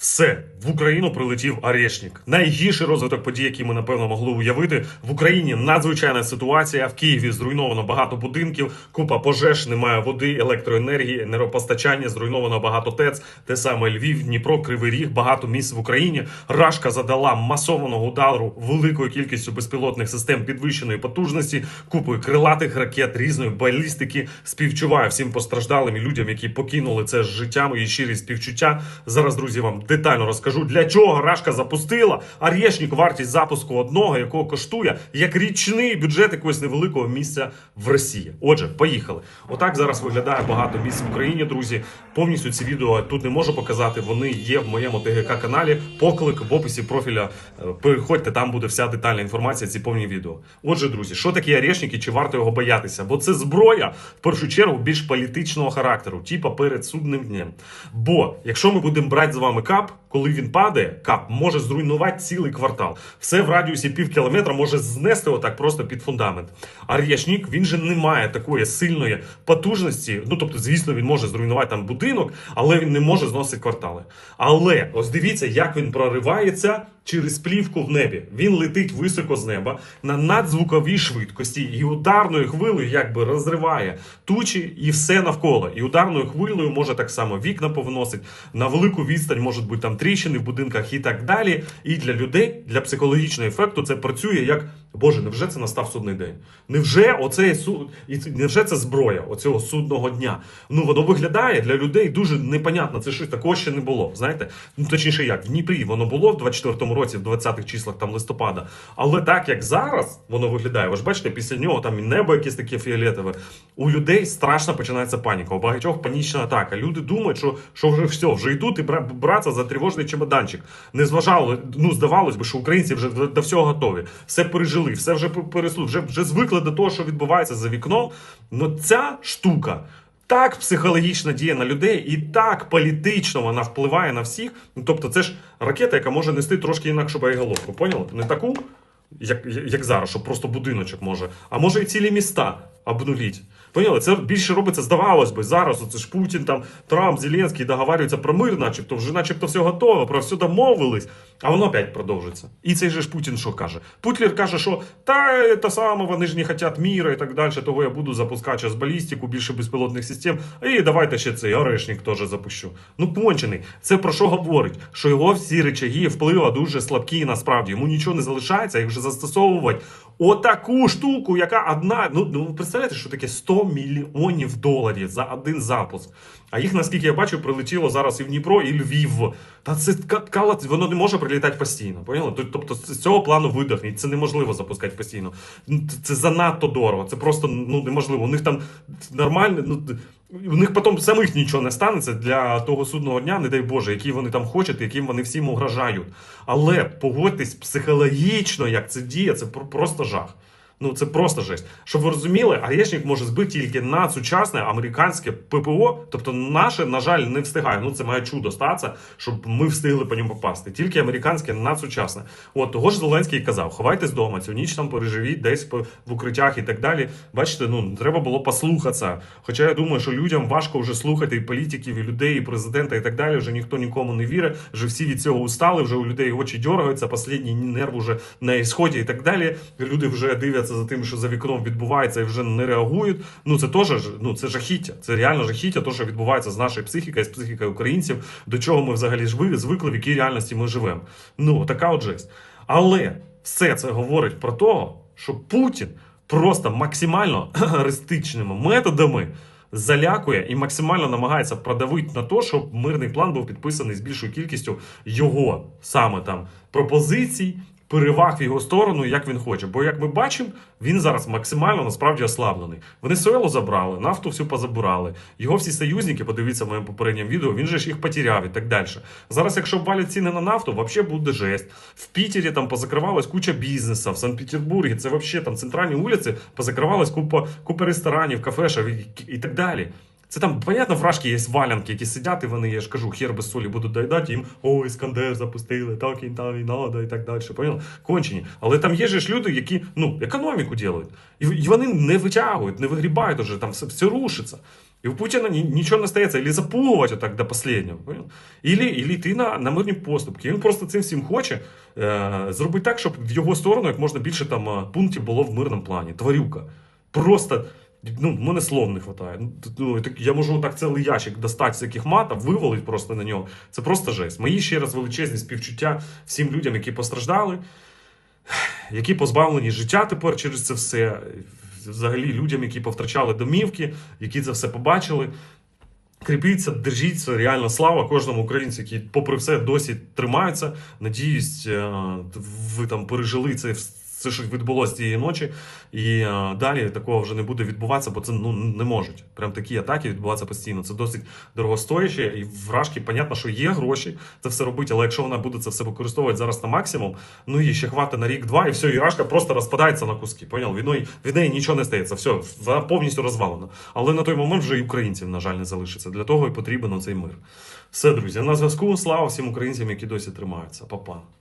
Все в Україну прилетів Арешнік. Найгірший розвиток подій, який ми напевно могли уявити. В Україні надзвичайна ситуація. В Києві зруйновано багато будинків, купа пожеж, немає води, електроенергії, енергопостачання, зруйновано багато ТЕЦ. Те саме Львів, Дніпро, Кривий Ріг, багато місць в Україні. Рашка задала масованого удару великою кількістю безпілотних систем підвищеної потужності, купою крилатих ракет, різної балістики. Співчуваю всім постраждалим людям, які покинули це з життям і щирі співчуття. Зараз, друзі, вам детально розкажу, для чого Рашка запустила Арєшнік вартість запуску одного, якого коштує як річний бюджет якогось невеликого місця в Росії. Отже, поїхали. Отак зараз виглядає багато місць в Україні, друзі. Повністю ці відео тут не можу показати. Вони є в моєму ТГК каналі. Поклик в описі профіля. Е, Переходьте, там буде вся детальна інформація. Ці повні відео. Отже, друзі, що таке Арешник і чи варто його боятися? Бо це зброя в першу чергу більш політичного характеру, типа перед судним днем. Бо якщо ми будемо брати з вами кап, коли він падає, кап може зруйнувати цілий квартал. Все в радіусі пів кілометра може знести отак просто під фундамент. А Р'ячнік, він же не має такої сильної потужності. Ну тобто, звісно, він може зруйнувати там будинок, але він не може зносити квартали. Але ось дивіться, як він проривається через плівку в небі. Він летить високо з неба на надзвуковій швидкості і ударною хвилею якби розриває тучі і все навколо. І ударною хвилею може так само вікна повносить на велику відстань, можуть бути там тріщини в будинках і так далі. І для людей, для психологічного ефекту, це працює як Боже, невже це настав судний день? Невже оце суд і невже це зброя оцього судного дня? Ну воно виглядає для людей дуже непонятно. Це щось такого ще не було. Знаєте, ну точніше, як в Дніпрі воно було в 24-му році, в 20-х числах там листопада. Але так як зараз воно виглядає, ви ж бачите, після нього там небо якесь таке фіолетове. У людей страшно починається паніка. У багатьох панічна атака. Люди думають, що, що вже все, вже йдуть і бра- братися за тривожний чемоданчик. Не зважало, ну здавалось би, що українці вже до всього готові. Все пережили, все вже переслу, вже, вже звикли до того, що відбувається за вікном. Ну ця штука. Так психологічно діє на людей, і так політично вона впливає на всіх. Ну, тобто, це ж ракета, яка може нести трошки інакшу боєголовку. Поняли? Не таку, як, як зараз, що просто будиночок може, а може і цілі міста обнуліть. Поняли? Це більше робиться, здавалось би, зараз. Оце ж Путін, там, Трамп, Зеленський договарюються про мир, начебто, вже начебто все готово, про все домовились, а воно опять продовжиться. І цей же ж Путін що каже? Путлер каже, що та те саме, вони ж не хочуть міра і так далі, того я буду запускати зараз балістику, більше безпілотних систем. І давайте ще цей орешник теж запущу. Ну, кончений. Це про що говорить? Що його всі речаги впливу дуже слабкі насправді. Йому нічого не залишається, їх вже застосовувати. Отаку штуку, яка одна. Ну, ну представляєте, що таке 100 мільйонів доларів за один запуск. А їх, наскільки я бачу, прилетіло зараз і в Дніпро, і Львів. Та це ка- кала, воно не може прилітати постійно. Поняли? Тобто з цього плану видохніть. Це неможливо запускати постійно. Це занадто дорого. Це просто ну неможливо. У них там нормально. Ну, у них потім самих нічого не станеться для того судного дня, не дай Боже, які вони там хочуть, яким вони всім угрожають. Але погодьтесь психологічно, як це діє, це про- просто жах. Ну це просто жесть. Щоб ви розуміли, Арешник може збити тільки надсучасне американське ППО. Тобто, наше, на жаль, не встигає. Ну це має чудо статися, щоб ми встигли по ньому попасти. Тільки американське надсучасне. От того ж Зеленський казав: ховайтесь вдома, цю ніч там переживіть десь в укриттях і так далі. Бачите, ну треба було послухатися. Хоча я думаю, що людям важко вже слухати і політиків, і людей, і президента, і так далі. Вже ніхто нікому не вірить. Вже всі від цього устали. Вже у людей очі дергаються, останній нерв уже на ісході і так далі. Люди вже дивляться за тим, що за вікном відбувається, і вже не реагують. Ну це теж ну це жахіття. Це реально жахіття, то що відбувається з нашою психікою, з психікою українців, до чого ми взагалі жви- звикли, в якій реальності ми живемо. Ну така от жесть. Але все це говорить про те, що Путін просто максимально ристичними методами. Залякує і максимально намагається продавити на те, щоб мирний план був підписаний з більшою кількістю його саме там пропозицій, переваг в його сторону, як він хоче. Бо, як ми бачимо, він зараз максимально насправді ослаблений. Венесуелу забрали, нафту всю позабирали. Його всі союзники, подивіться в моєму попередньому відео, він же ж їх потеряв і так далі. Зараз, якщо валять ціни на нафту, взагалі буде жесть. В Пітері там позакривалась куча бізнесу, в Санкт-Петербургі це взагалі там центральні вулиці, позакривалась купа, купа ресторанів, кафешів і, і так далі. Це там, понятно, вражки є валянки, які сидять, і вони, я ж кажу, хер без солі будуть доїдати, їм о, іскандер запустили, так і там і надо, і так далі. Понял? Кончені. Але там є ж люди, які ну, економіку роблять. І, і вони не витягують, не вигрібають уже, там все, все рушиться. І у Путіна ні- нічого не стається, або запугувати так до останнього. Понял? Ілі, ілі йти на, на мирні поступки. Він просто цим всім хоче е, зробити так, щоб в його сторону як можна більше там е, пунктів було в мирному плані. Тварюка. Просто. Ну, мене слов не вистачає. Ну, ну, так я можу так цілий ящик достати всяких матів, вивалити просто на нього. Це просто жесть. Мої ще раз величезні співчуття всім людям, які постраждали, які позбавлені життя тепер через це все. Взагалі людям, які повтрачали домівки, які це все побачили. Кріпіться, держіться, реально слава кожному українцю, який, попри все, досі тримаються. Надіюсь, е, ви там пережили це все, що відбулося цієї ночі, і е, далі такого вже не буде відбуватися, бо це ну не можуть. Прям такі атаки відбуватися постійно. Це досить дорогостояще, і вражки, понятно, що є гроші це все робити, але якщо вона буде це все використовувати зараз на максимум, ну і ще хватить на рік-два, і все, і рашка просто розпадається на куски. Поняв? Від неї, від неї нічого не стається. Все, вона повністю розвалена. Але на той момент вже і українців, на жаль, не залишиться. Для того і потрібен оцей мир. Все, друзі, на зв'язку. Слава всім українцям, які досі тримаються. Па-па.